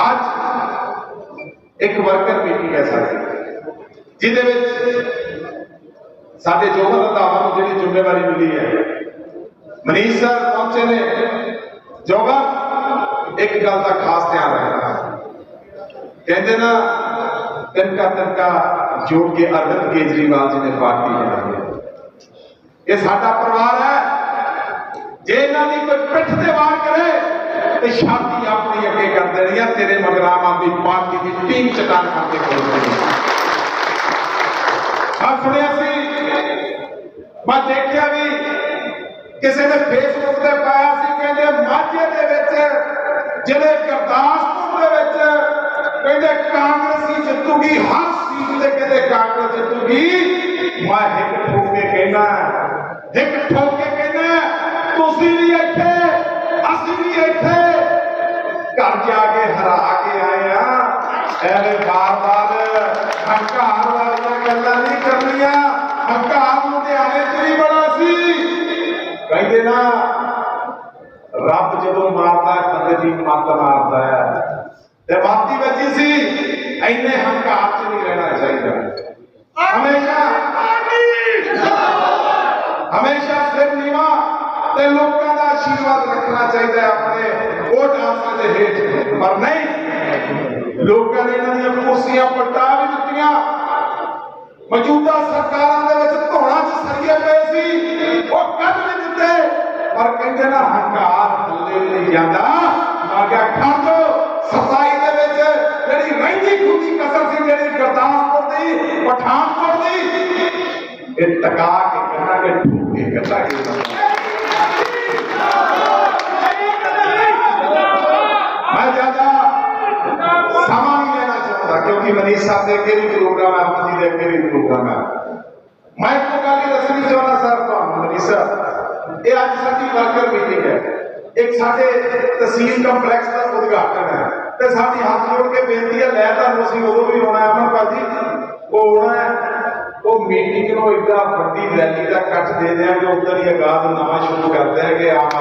ਅੱਜ ਇੱਕ worker meeting ਹੈ ਸਾਡੀ, ਜਿਹਦੇ ਵਿੱਚ ਸਾਡੇ ਜੋਗਨ ਰੰਧਾਵਾ ਨੂੰ ਜਿਹੜੀ ਜ਼ਿੰਮੇਵਾਰੀ ਮਿਲੀ ਹੈ, ਮਨੀਸ਼ ਸਰ ਪਹੁੰਚੇ ਨੇ। ਜੋਗਨ ਇੱਕ ਗੱਲ ਦਾ ਖਾਸ ਧਿਆਨ ਰੱਖਣਾ। ਕਹਿੰਦੇ ਨਾ, ਤਿਨਕਾ ਤਿਨਕਾ ਜੋੜ ਕੇ ਅਰਵਿੰਦ ਕੇਜਰੀਵਾਲ ਜੀ ਨੇ ਪਾਰਟੀ ਬਣਾਈ ਹੈ। ਇਹ ਸਾਡਾ ਪਰਿਵਾਰ ਹੈ। ਜੇ ਇਹਨਾਂ ਦੀ ਕੋਈ ਪਿੱਠ ਤੇ ਵਾਰ ਕਰੇ, ਤੇ ਛਾਤੀ ਆਪ دریا تیرے مگر عام آدمی پاک کی تین چٹان کھاتے کھولتے ہیں۔ ہم سنے سی میں دیکھا بھی کسی نے فیس بک دے پایا سی کہیں دے ماجھے دے بیچے وچ، جڑے گرداسپور دے بیچے وچ، کہندے کانگریسی جتو گی ہر دے کہیں دے کانگریس جتو گی میں ہک ٹھوک کے کہنا ہے۔ ہک ٹھوک کے کہنا ہے۔ تو تسی بھی ایتھے، اسی بھی ایتھے۔ ਵੀ ਇੱਥੇ ਕੇ ਹਰਾ ਕੇ ਆਏ ਆ। ਐਵੇਂ ਬਾਰ-ਬਾਰ ਹੰਕਾਰ ਵਾਲੀਆਂ ਗੱਲਾਂ ਨਹੀਂ ਕਰਨੀਆਂ। ਹੰਕਾਰ ਲੁਧਿਆਣੇ ਚ ਵੀ ਬੜਾ ਸੀ। ਕਹਿੰਦੇ ਨਾ, ਰੱਬ ਜਦੋਂ ਮਾਰਦਾ, ਬੰਦੇ ਦੀ ਮੱਤ ਮਾਰਦਾ ਹੈ। ਤੇ ਬਾਤੀ ਵੱਜੀ ਸੀ, ਐਨੇ ਹੰਕਾਰ ਚ ਨਹੀਂ ਰਹਿਣਾ ਚਾਹੀਦਾ। ਹਮੇਸ਼ਾ ਹਮੇਸ਼ਾ ਸਿਰ ਨੀਵਾ ਤੇ ਲੋਕਾਂ ਦਾ ਆਸ਼ੀਰਵਾਦ ਰੱਖਣਾ ਚਾਹੀਦਾ ਆਪਣੇ। ਵੋਟ ਆਸਾਂ دے ہیٹ پر نہیں لوگوں نے انہوں نے کرسیاں پٹا بھی دتیاں موجودہ سرکاراں دے وچ دھونا چ سریا پئے سی او کد بھی دتے پر کہندے نا ہنکار ہلے نہیں جاندا میں کیا کھا دو دے وچ جڑی مہندی کھوتی کسر سی جڑی گرداسپور دی پٹھان کوٹ دی اے تکا کے کہنا کہ ٹھوکے کہنا کہ کیونکہ منیش صاحب دے کے بھی پروگرام ہے احمد جی دے بھی پروگرام ہے۔ میں تو کالی رسمی جونا سر تو منیش صاحب یہ آج ساتھی ورکر میٹنگ ہے۔ ایک ساتھے تحصیل کمپلیکس کا ادگاٹن ہے۔ تو ساتھی ہاتھ جوڑ کے بےنتی ہے لہتا تا اسی ادو بھی ہونا ہے۔ احمد پاجی وہ ہونا ہے۔ وہ میٹنگ نو ایڈا بڑی ریلی کا کٹ دے دیا کہ ادھر یہ آغاز نواں شروع کرتے ہیں کہ آپ